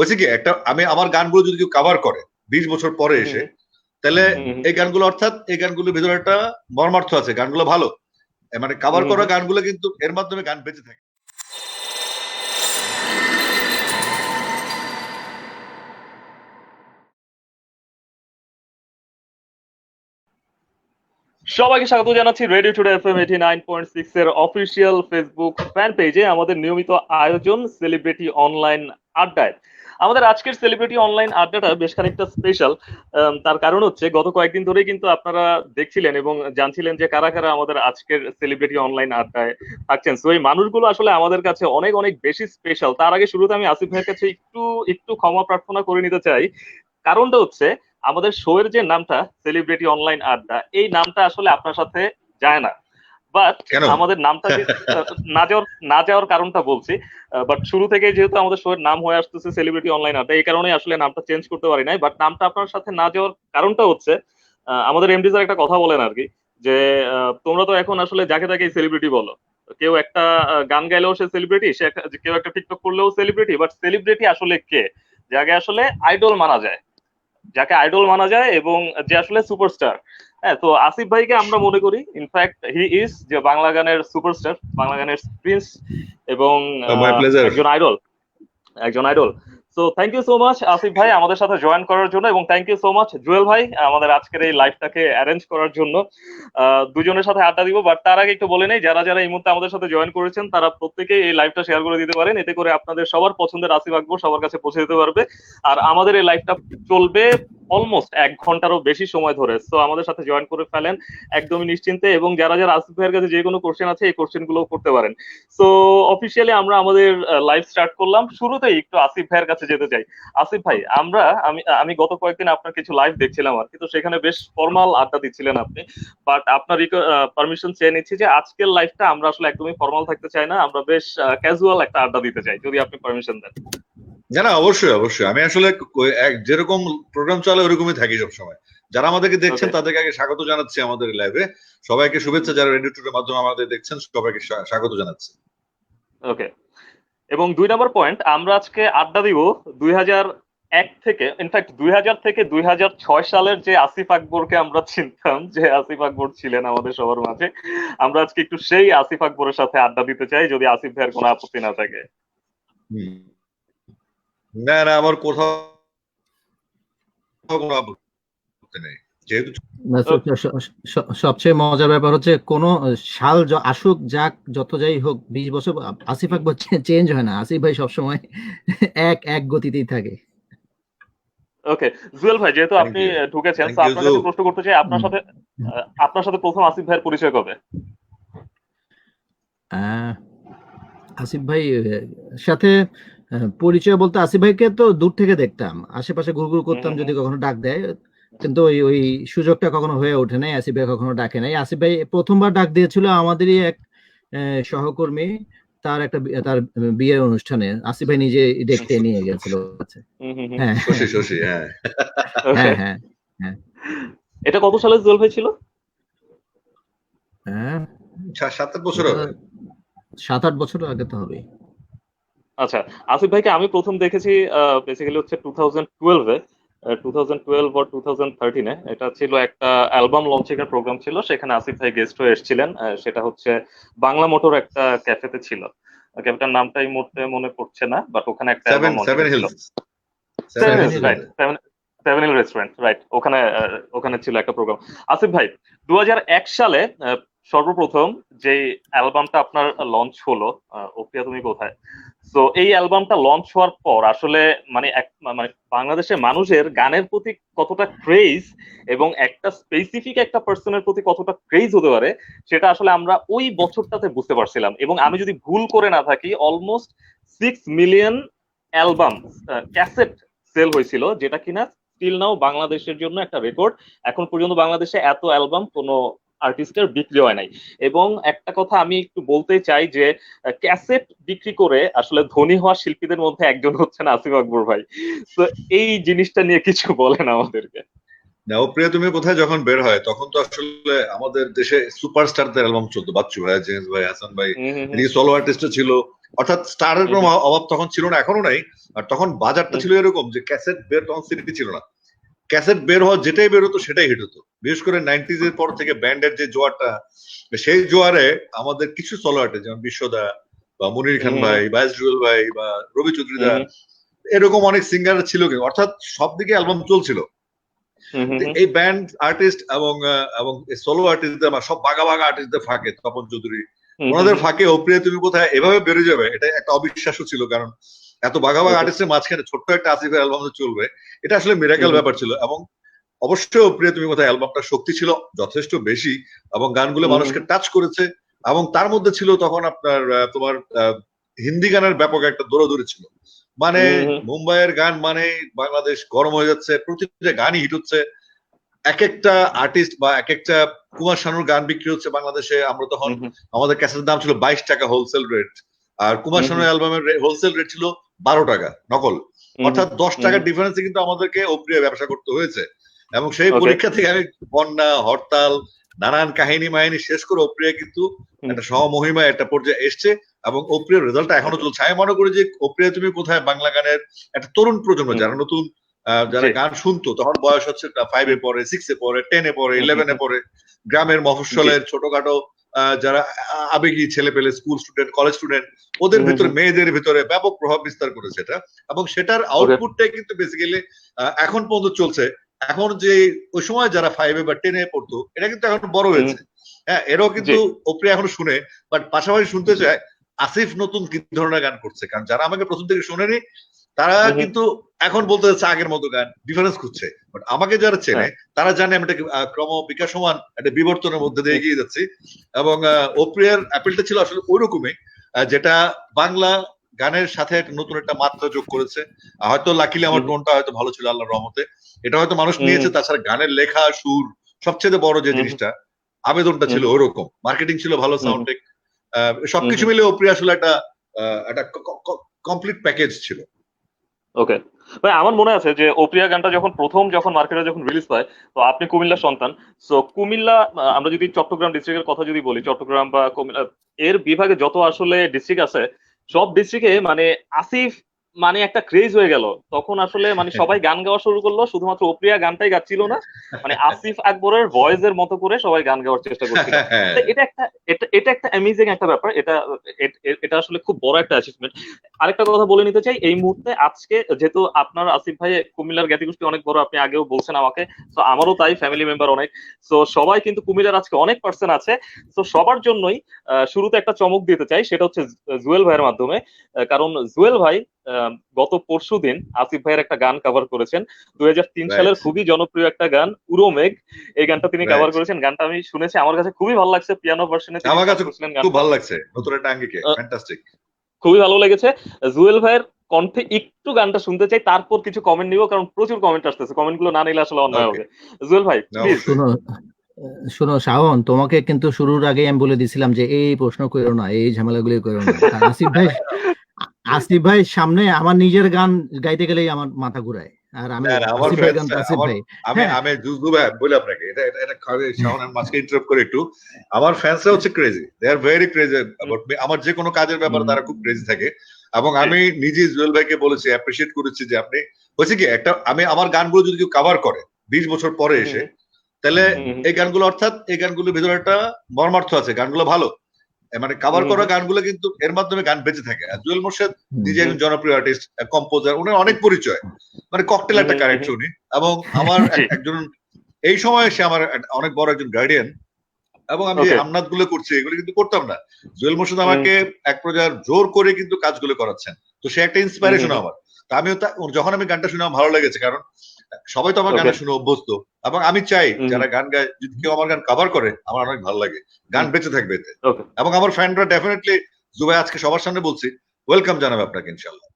হয়েছে কি একটা আমি আমার গানগুলো যদি কেউ কাভার করে বিশ বছর পরে এসে তাহলে এই গানগুলো অর্থাৎ এই গানগুলোর ভিতরে একটা মর্মার্থ আছে গানগুলো ভালো। মানে কাভার করা গানগুলো কিন্তু এর মাধ্যমে গান বেঁচে থাকে। সবাইকে স্বাগত জানাচ্ছি radio today FM eighty nine point six এর অফিসিয়াল ফেসবুক ফ্যান পেজে আমাদের নিয়মিত আয়োজন সেলিব্রিটি অনলাইন আড্ডায়। আমাদের আজকের সেলিব্রিটি অনলাইন আড্ডাটা বেশ খানিকটা স্পেশাল তার কারণ হচ্ছে গত কয়েকদিন ধরেই কিন্তু আপনারা দেখছিলেন এবং জানছিলেন যে কারা কারা আমাদের আজকের সেলিব্রিটি অনলাইন আড্ডায় থাকছেন। তো এই মানুষগুলো আসলে আমাদের কাছে অনেক অনেক বেশি স্পেশাল তার আগে শুরুতে আমি আসিফ ভাইয়ের কাছে একটু একটু ক্ষমা প্রার্থনা করে নিতে চাই। কারণটা হচ্ছে আমাদের শো এর যে নামটা সেলিব্রিটি অনলাইন আড্ডা, এই নামটা আসলে আপনার সাথে যায় না। বাট আমাদের নামটা না যাওয়ার না যাওয়ার কারণটা বলছি। বাট শুরু থেকে যেহেতু আমাদের শো এর নাম হয়ে আসতেছে সেলিব্রিটি অনলাইন আড্ডা এই কারণে আসলে নামটা চেঞ্জ করতে পারি নাই। বাট নামটা আপনার সাথে না যাওয়ার কারণটা হচ্ছে আমাদের এমডি স্যার একটা কথা বলেন আর কি যে তোমরা তো এখন আসলে যাকে তাকে সেলিব্রিটি বলো। কেউ একটা গান গাইলেও সে সেলিব্রিটি সে কেউ একটা টিকটক করলেও সেলিব্রিটি বাট সেলিব্রিটি আসলে কে? যাকে আসলে আইডল মানা যায়। যাকে আইডল মানা যায় এবং যে আসলে সুপারস্টার হ্যাঁ তো আসিফ ভাইকে আমরা মনে করি ইনফ্যাক্ট হি ইজ যে বাংলা গানের সুপারস্টার বাংলা গানের প্রিন্স এবং একজন আইডল একজন idol so thank you so much Asif ভাই আমাদের সাথে জয়েন করার জন্য এবং thank you so much Jewel ভাই আমাদের আজকের এই লাইভটাকে অ্যারেঞ্জ করার জন্য। দুজনের সাথে আড্ডা দিব বাট তার আগে একটু বলে নেই যারা যারা এই মুহূর্তে আমাদের সাথে জয়েন করেছেন তারা প্রত্যেকেই এই লাইভটা শেয়ার করে দিতে পারেন এতে করে আপনাদের সবার পছন্দের আসিফ আকবর সবার কাছে পৌঁছে দিতে পারবে। আর আমাদের এই লাইভটা চলবে অলমোস্ট এক ঘন্টারও বেশি সময় ধরে। তো আমাদের সাথে জয়েন করে ফেলেন একদমই নিশ্চিন্তে এবং যারা যারা আসিফ ভাইয়ের কাছে যে কোনো কোশ্চেন আছে, এই কোশ্চেনগুলো করতে পারেন। সো অফিসিয়ালি আমরা আমাদের লাইভ স্টার্ট করলাম। শুরুতেই একটু আসিফ ভাইয়ের কাছে যেতে চাই। আসিফ ভাই, আমরা, আমি আমি গত কয়েকদিন আপনার কিছু লাইভ দেখছিলাম আর কি। তো সেখানে বেশ ফর্মাল আড্ডা দিচ্ছিলেন আপনি। বাট আপনার পারমিশন চেয়ে নিচ্ছি যে আজকের লাইভটা আমরা আসলে একদমই ফর্মাল থাকতে চাই না। আমরা বেশ ক্যাজুয়াল একটা আড্ডা দিতে চাই। যদি আপনি পারমিশন দেন। না না অবশ্যই অবশ্যই। আমি আসলে যেরকম প্রোগ্রাম চলে ওরকমই থাকি সব সময় যারা আমাদেরকে দেখছেন তাদেরকে আগে স্বাগত জানাচ্ছি আমাদের লাইভে সবাইকে শুভেচ্ছা যারা রেডিও টুডের মাধ্যমে আমাদের দেখছেন সবাইকে স্বাগত জানাচ্ছি। ওকে এবং দুই নম্বর পয়েন্ট আমরা আজকে আড্ডা দিব দুই হাজার এক থেকে ইনফ্যাক্ট দুই হাজার থেকে দুই হাজার ছয় সালের যে আসিফ আকবরকে আমরা চিনতাম যে আসিফ আকবর ছিলেন আমাদের সবার মাঝে। আমরা আজকে একটু সেই আসিফ আকবরের সাথে আড্ডা দিতে চাই যদি আসিফ ভাইয়ের কোনো আপত্তি না থাকে। না না আমার কোথাও নেই। যেহেতু সবচেয়ে মজার ব্যাপার হচ্ছে কোন সাল আসুক যাক যত যাই হোক বিশ বছর আসিফ আকবর চেঞ্জ হয় না। আসিফ ভাই সবসময় এক এক গতিতেই থাকে। ওকে জুয়েল ভাই যেহেতু আপনি ঢুকেছেন তো আপনার কাছে প্রশ্ন করতে চাই আপনার সাথে আপনার সাথে প্রথম আসিফ ভাইয়ের পরিচয় কবে? আসিফ ভাই সাথে পরিচয় বলতে আসিফ ভাইকে তো দূর থেকে দেখতাম। আশেপাশে ঘুরঘুর করতাম যদি কখনো ডাক দেয় কিন্তু ওই ওই সুযোগটা কখনো হয়ে ওঠে নাই আসিফ ভাই কখনো ডাকে নাই। আসিফ ভাই প্রথমবার ডাক দিয়েছিল আমাদেরই এক সহকর্মী তার একটা তার বিয়ের অনুষ্ঠানে। আসিফ ভাই নিজে দেখতে নিয়ে গেছিল। হ্যাঁ। হ্যাঁ। হ্যাঁ হ্যাঁ এটা কত সালে জল ভাই ছিল? হ্যাঁ। সাত আট বছর হবে। সাত আট বছর আগে তো হবে আচ্ছা আসিফ ভাইকে আমি প্রথম দেখেছি বেসিক্যালি হচ্ছে টু থাউজেন্ড টুয়েলভে two thousand twelve two thousand থার্টিনে এটা ছিল একটা অ্যালবাম লঞ্চিং এর প্রোগ্রাম ছিল সেখানে আসিফ ভাই গেস্ট হয়ে এসেছিলেন। সেটা হচ্ছে বাংলা মোটর একটা ক্যাফেতে ছিল। ক্যাফেটার নামটা এই মুহূর্তে মনে পড়ছে না বাট ওখানে একটা সেভেন হিল রেস্টুরেন্ট রাইট ওখানে ওখানে ছিল একটা প্রোগ্রাম আসিফ ভাই দু হাজার এক সালে সর্বপ্রথম যে অ্যালবামটা আপনার লঞ্চ হলো ওপিয়া তুমি কোথায়? তো এই অ্যালবামটা লঞ্চ হওয়ার পর আসলে মানে এক মানে বাংলাদেশের মানুষের গানের প্রতি কতটা ক্রেজ এবং একটা স্পেসিফিক একটা পার্সনের প্রতি কতটা ক্রেজ হতে পারে, সেটা আসলে আমরা ওই বছরটাতে বুঝতে পারছিলাম। এবং আমি যদি ভুল করে না থাকি almost six million album cassette sale হয়েছিল, যেটা কিনা স্টিল নাও বাংলাদেশের জন্য একটা রেকর্ড এখন পর্যন্ত বাংলাদেশে এত অ্যালবাম কোনো আর্টিস্টের বিক্রি হয় নাই। এবং একটা কথা আমি একটু বলতে চাই যে ক্যাসেট বিক্রি করে আসলে ধনী হওয়া শিল্পীদের মধ্যে একজন হচ্ছেন আসিফ আকবর ভাই। তো এই জিনিসটা নিয়ে কিছু বলেন আমাদেরকে। ও তুমি কোথায় যখন বের হয় তখন তো আসলে আমাদের দেশে সুপারস্টারদের অ্যালবাম চলতো। বাচ্চু ভাই জেমস ভাই হাসান ভাই সোলো আর্টিস্ট ছিল। অর্থাৎ স্টারের কোনো অভাব তখন ছিল না এখনও নাই। আর তখন বাজারটা ছিল এরকম যে ক্যাসেট বের তখন সিডি ছিল না। ক্যাসেট বের হওয়া যেটাই বের হতো সেটাই হিট হতো। বিশেষ করে নাইনটিজ এর পর থেকে ব্যান্ডের যে জোয়ারটা সেই জোয়ারে আমাদের কিছু সলো আর্টিস্ট যেমন বিশ্বদা বা মুনির খান। ভাই বাইস জুয়েল ভাই বা রবি চৌধুরী দা এরকম অনেক সিঙ্গার ছিল কিন্তু অর্থাৎ সব দিকে অ্যালবাম চলছিল। এই ব্যান্ড আর্টিস্ট এবং এবং সোলো আর্টিস্টদের বা সব বাগা বাগা আর্টিস্টদের ফাঁকে তপন চৌধুরী। ওনাদের ফাঁকে অপ্রিয় তুমি কোথায়? এভাবে বেড়ে যাবে এটা একটা অবিশ্বাস্য ছিল। কারণ এত বাঘা বাঘা আর্টিস্টের মাঝখানে ছোট্ট একটা আসিফের অ্যালবাম চলবে। এটা আসলে মিরাকেল। ব্যাপার ছিল এবং অবশ্যই অপ্রিয় তুমি কোথায়? অ্যালবামটা শক্তি ছিল যথেষ্ট বেশি এবং গানগুলো মানুষকে টাচ করেছে এবং তার মধ্যে ছিল তখন আপনার তোমার হিন্দি গানের ব্যাপক একটা দৌড়াদৌড়ি ছিল। মানে। মুম্বাইয়ের গান মানে বাংলাদেশ গরম হয়ে যাচ্ছে প্রতিটা গানই হিট হচ্ছে। এক একটা আর্টিস্ট বা এক একটা কুমার শানুর গান বিক্রি হচ্ছে বাংলাদেশে আমরা তখন আমাদের ক্যাসেটের দাম ছিল বাইশ টাকা হোলসেল রেট আর কুমার শানুর অ্যালবামের হোলসেল রেট ছিল বারো টাকা নকল। অর্থাৎ দশ টাকার ডিফারেন্সে কিন্তু আমাদেরকে অপ্রিয় ব্যবসা করতে হয়েছে। এবং সেই পরীক্ষা থেকে আমি বন্যা হরতাল নানান কাহিনী মাহিনী শেষ করে অপ্রিয়া কিন্তু। একটা সহমহিমা একটা পর্যায়ে এসছে এবং অপ্রিয় রেজাল্টটা এখনও চলছে। আমি মনে করি যে অপ্রিয়া তুমি কোথায় বাংলা গানের একটা তরুণ প্রজন্ম যারা নতুন যারা গান শুনতো তখন বয়স হচ্ছে ফাইভ সিক্সে পড়ে টেনে পড়ে হুম, ইলেভেনে পড়ে। গ্রামের মফস্বলের ছোটখাটো যারা আবেগী ছেলে পেলে স্কুল স্টুডেন্ট কলেজ স্টুডেন্ট ওদের ভিতরে মেয়েদের ভিতরে ব্যাপক প্রভাব বিস্তার করেছে এটা। এবং সেটার আউটপুটটাই কিন্তু বেসিক্যালি এখন পর্যন্ত চলছে। এখন যে ওই সময় যারা ফাইভে বা টেনে পড়তো এটা কিন্তু এখন বড় হয়েছে। হ্যাঁ এরাও কিন্তু ওপরে এখনও শুনে বাট পাশাপাশি শুনতে চায় আসিফ নতুন কি ধরনের গান করছে? কারণ যারা আমাকে প্রথম থেকে শুনেনি তারা হুম। কিন্তু এখন বলতে যাচ্ছে আগের মতো গান ডিফারেন্স খুঁজছে। বাট আমাকে যারা চেনে তারা জানে আমি একটা ক্রম বিকাশমান একটা বিবর্তনের মধ্যে দিয়ে এগিয়ে যাচ্ছি। এবং ওপ্রিয়ার অ্যাপেলটা ছিল আসলে ওইরকমই আহ, যেটা বাংলা গানের সাথে একটা নতুন একটা মাত্রা যোগ করেছে। হয়তো লাকিলে আমার। টোনটা হয়তো ভালো ছিল আল্লাহর রহমতে। এটা হয়তো মানুষ নিয়েছে তাছাড়া গানের লেখা সুর সবচেয়ে বড় যে জিনিসটা আবেদনটা ছিল। ওরকম মার্কেটিং ছিল ভালো হুম। সাউন্ড টেক সবকিছু মিলে ওপ্রিয়া আসলে একটা আহ, একটা কমপ্লিট প্যাকেজ ছিল। ওকে ভাই, আমার মনে আছে যে ওপ্রিয়া গানটা যখন প্রথম যখন মার্কেটে যখন রিলিজ পায়, তো আপনি কুমিল্লা সন্তান। সো কুমিল্লা আমরা যদি চট্টগ্রাম ডিস্ট্রিক্টের কথা যদি বলি, চট্টগ্রাম বা কুমিল্লা, এর বিভাগে যত আসলে ডিস্ট্রিক্ট আছে, সব ডিস্ট্রিক্টে মানে আসিফ মানে একটা ক্রেজ হয়ে গেল। তখন আসলে মানে সবাই গান গাওয়া শুরু করল শুধুমাত্র ওপ্রিয়া গানটাই গাচ্ছিল না মানে আসিফ আকবরের ভয়েস এর মতো করে সবাই গান গাওয়ার চেষ্টা করছিল। হ্যাঁ। এটা একটা এটা এটা একটা অ্যামেজিং একটা ব্যাপার এটা এটা আসলে খুব বড় একটা অ্যাচিভমেন্ট আরেকটা কথা বলে নিতে চাই এই মুহূর্তে আজকে যেহেতু আপনার আসিফ ভাই কুমিল্লার জ্ঞাতিগোষ্ঠী অনেক বড় আপনি আগেও বলছেন আমাকে তো আমারও তাই ফ্যামিলি মেম্বার অনেক। তো সবাই কিন্তু কুমিল্লার আজকে অনেক পার্সেন্ট আছে। তো সবার জন্যই শুরুতে একটা চমক দিতে চাই সেটা হচ্ছে জুয়েল ভাইয়ের মাধ্যমে। কারণ জুয়েল ভাই গত পরশু দিন আসিফ ভাইয়ের একটা গান কভার করেছেন। দুই. সালের খুবই জনপ্রিয় একটা গান উড়ো মেঘ। এই গানটা তিনি কভার করেছেন। গানটা আমি শুনেছি। আমার কাছে খুবই ভালো লাগছে পিয়ানো ভার্সনে আমার কাছে খুব ভালো লাগছে। নতুন একটা আঙ্গিকে। ফ্যান্টাস্টিক খুবই ভালো লেগেছে। জুয়েল ভাইয়ের কণ্ঠে একটু গানটা শুনতে চাই তারপর কিছু কমেন্ট নিব কারণ প্রচুর কমেন্ট আসতেছে। কমেন্টগুলো না নিলে আসলে অন্যায় হবে। জুয়েল ভাই প্লিজ শোনো শোনো শাওন তোমাকে কিন্তু শুরুর আগে আমি বলে দিছিলাম যে এই প্রশ্ন করো না এই ঝামেলাগুলি করো না। আসিফ ভাই আসিফ ভাই সামনে আমার নিজের গান গাইতে গেলেই আমার মাথা ঘুরায়। আর আমি আসিফ ভাই গান আসিফ ভাই। আমি হ্যাঁ। আমি জুজু ভাই বলে আপনাকে এটা এটা- খাবে শাওনের মাঝকে ইন্টারাপ্ট করে একটু। আমার ফ্যান্সরা হচ্ছে crazy they are very crazy about me আমার যে কোনো কাজের ব্যাপারে তারা খুব ক্রেজি থাকে। এবং আমি নিজে জুয়েল ভাইকে বলেছি অ্যাপ্রিশিয়েট করেছি যে আপনি হচ্ছে কি একটা আমি আমার গানগুলো যদি কেউ কভার করে বিশ বছর পরে এসে তাহলে এই গানগুলো অর্থাৎ এই গানগুলোর ভিতরে একটা মর্মার্থ আছে গানগুলো ভালো। মানে কভার করা গানগুলো কিন্তু এর মাধ্যমে গান বেঁচে থাকে। আর জুয়েল মোর্শেদ। নিজে একজন জনপ্রিয় আর্টিস্ট কম্পোজার উনার অনেক পরিচয়। মানে ককটেল একটা ক্যারেক্টার উনি। এবং আমার একজন এই সময় সে আমার অনেক বড় একজন গার্ডিয়ান এবং আমি যে আমনাদগুলো করছি এগুলো কিন্তু করতাম না। জুয়েল মোর্শেদ আমাকে এক প্রকার জোর করে কিন্তু কাজগুলো করাচ্ছেন। তো সে একটা ইন্সপিরেশন আমার। তা আমিও যখন আমি গানটা শুনে আমার ভালো লেগেছে কারণ সবাই তো আমার গান শুনে অভ্যস্ত। এবং আমি চাই যারা গান গায় যদি কেউ আমার গান কভার করে আমার অনেক ভালো লাগে। গান বেঁচে থাকবে এতে। এবং আমার ফ্যানরা ডেফিনেটলি জুবাই আজকে সবার সামনে বলছি ওয়েলকাম জানাবে আপনাকে ইনশাল্লাহ